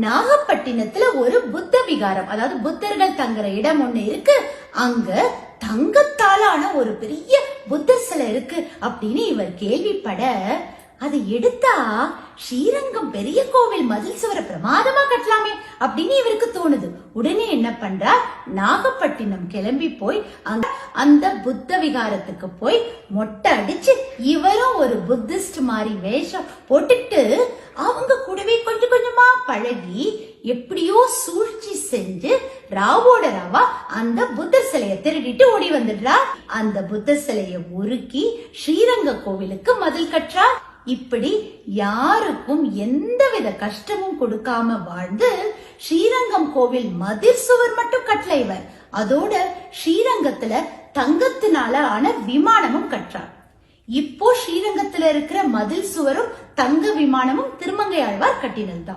நாகப்பட்டினத்துல ஒரு புத்த விகாரம் அதாவது புத்தர்கள் தங்குற இடம் ஒண்ணு இருக்கு. அங்க தங்கத்தாலான ஒரு பெரிய புத்தர் சிலை இருக்கு அப்படின்னு இவர் கேள்விப்பட அதை எடுத்தா ஸ்ரீரங்கம் பெரிய கோவில் மதில் சுவரை பிரமாதமா கட்டலாமே அப்படின்னு இவருக்கு தோணுது. உடனே என்ன பண்றார் நாகப்பட்டினம் கிளம்பி போய் அங்க அந்த புத்த விகாரத்துக்கு போய் மொட்டை அடிச்சு இவரும் ஒரு புத்திஸ்ட் மாதிரி வேஷம் போட்டுட்டு பழகி எப்படியோ சூழ்ச்சி செஞ்சு ராவோட ராவா அந்த புத்தர் சிலைய திருடிட்டு ஓடி வந்துடுறா. அந்த புத்தர் சிலைய உருக்கி ஸ்ரீரங்க கோவிலுக்கு மதில் கற்றா இப்படி யாருக்கும் எந்தவித கஷ்டமும் கொடுக்காம வாழ்ந்து ஸ்ரீரங்கம் கோவில் மதிர் சுவர் மட்டும் கட்டல இவர். அதோட ஸ்ரீரங்கத்துல தங்கத்தினால ஆன விமானமும் கற்றார் இப்போ ஸ்ரீரங்கத்துல இருக்கிற மதில் சுவரும் தங்க விமானமும் திருமங்கை ஆழ்வார் கட்டினதுதான்.